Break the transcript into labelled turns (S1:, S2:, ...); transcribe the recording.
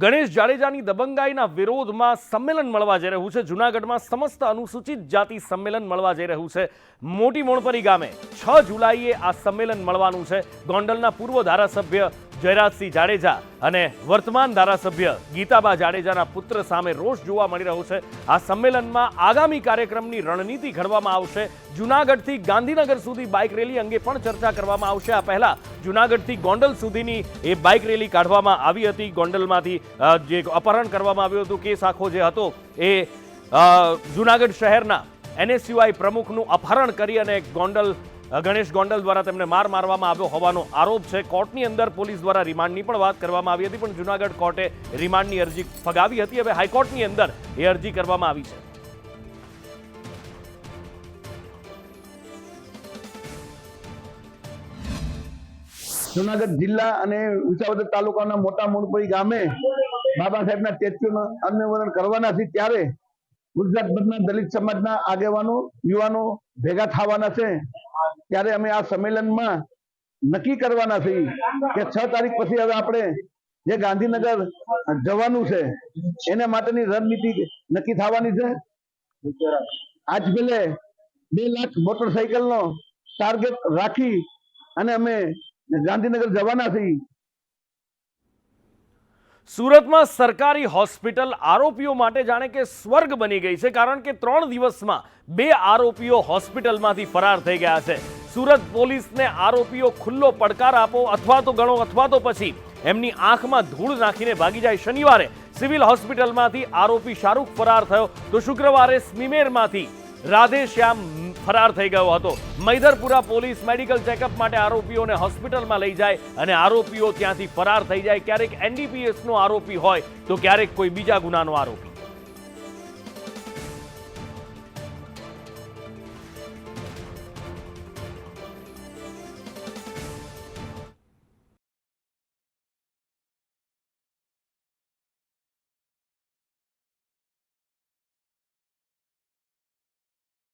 S1: ગણેશ જાડેજાની દબંગાઈના વિરોધમાં સંમેલન મળવા જઈ રહ્યું છે. જૂનાગઢમાં સમસ્ત અનુસૂચિત જાતિ સંમેલન મળવા જઈ રહ્યું છે. મોટી મોણપરી ગામે છ જુલાઈએ આ સંમેલન મળવાનું છે. ગોંડલના પૂર્વ ધારાસભ્ય જયરાજસિંહ જાડેજા અને વર્તમાન ધારાસભ્ય ગીતાબા જાડેજાના પુત્ર સામે રોષ જોવા મળી રહ્યો છે. આ સંમેલનમાં આગામી કાર્યક્રમની રણનીતિ ઘડવામાં આવશે. જૂનાગઢથી ગાંધીનગર સુધી બાઇક રેલી અંગે પણ ચર્ચા કરવામાં આવશે. આ પહેલા જૂનાગઢથી ગોંડલ સુધીની એ બાઇક રેલી કાઢવામાં આવી હતી. ગોંડલમાંથી જે અપહરણ કરવામાં આવ્યું હતું, કેસ આખો જે હતો, એ જૂનાગઢ શહેરના એનએસયુઆઈ પ્રમુખનું અપહરણ કરી અને ગોંડલ ગણેશ ગોંડલ દ્વારા તેમને માર મારવામાં આવ્યો હોવાનો આરોપ છે. કોર્ટની અંદર પોલીસ દ્વારા રિમાન્ડની પણ વાત કરવામાં આવી હતી, પણ જૂનાગઢ કોર્ટે રિમાન્ડની અરજી ફગાવી હતી. હવે હાઈકોર્ટની અંદર એ અરજી કરવામાં આવી છે.
S2: જુનાગઢ જિલ્લા અને વિસાવદર તાલુકાના મોટા મૂળપુરી ગામે બાબા સાહેબના સ્ટેચ્યુનું અનાવરણ કરવાના છે, ત્યારે ગુજરાતભરના દલિત સમાજના આગેવાનો, યુવાનો ભેગા થવાના છે. ત્યારે અમે આ સંમેલનમાં નક્કી કરવાના છીએ કે છ તારીખ પછી હવે આપણે જે ગાંધીનગર જવાનું છે, એના માટેની રણનીતિ નક્કી થવાની છે. આજ પેલે બે લાખ મોટરસાયકલનો ટાર્ગેટ રાખી અને અમે ગાંધીનગર જવાના છીએ.
S1: સુરતમાં સરકારી હોસ્પિટલ આરોપીઓ માટે જાણે કે સ્વર્ગ બની ગઈ છે, કારણ કે ત્રણ દિવસમાં બે આરોપીઓ હોસ્પિટલમાંથી ફરાર થઈ ગયા છે. સુરત પોલીસને આરોપીઓ ખુલ્લો પડકાર આપો અથવા તો ગણો અથવા તો પછી એમની આંખમાં ધૂળ નાખીને ભાગી જાય. શનિવારે સિવિલ હોસ્પિટલમાંથી આરોપી શાહરૂખ ફરાર થયો તો શુક્રવારે સ્મીમેરમાંથી રાધેશ્યામ ફરાર થઈ ગયો હતો. મૈધરપુરા પોલીસ મેડિકલ ચેકઅપ માટે આરોપીઓને હોસ્પિટલમાં લઈ જાય અને આરોપીઓ ત્યાંથી ફરાર થઈ જાય. ક્યારેક એનડીપીએસનો આરોપી હોય તો ક્યારેક કોઈ બીજા ગુનાનો આરોપી.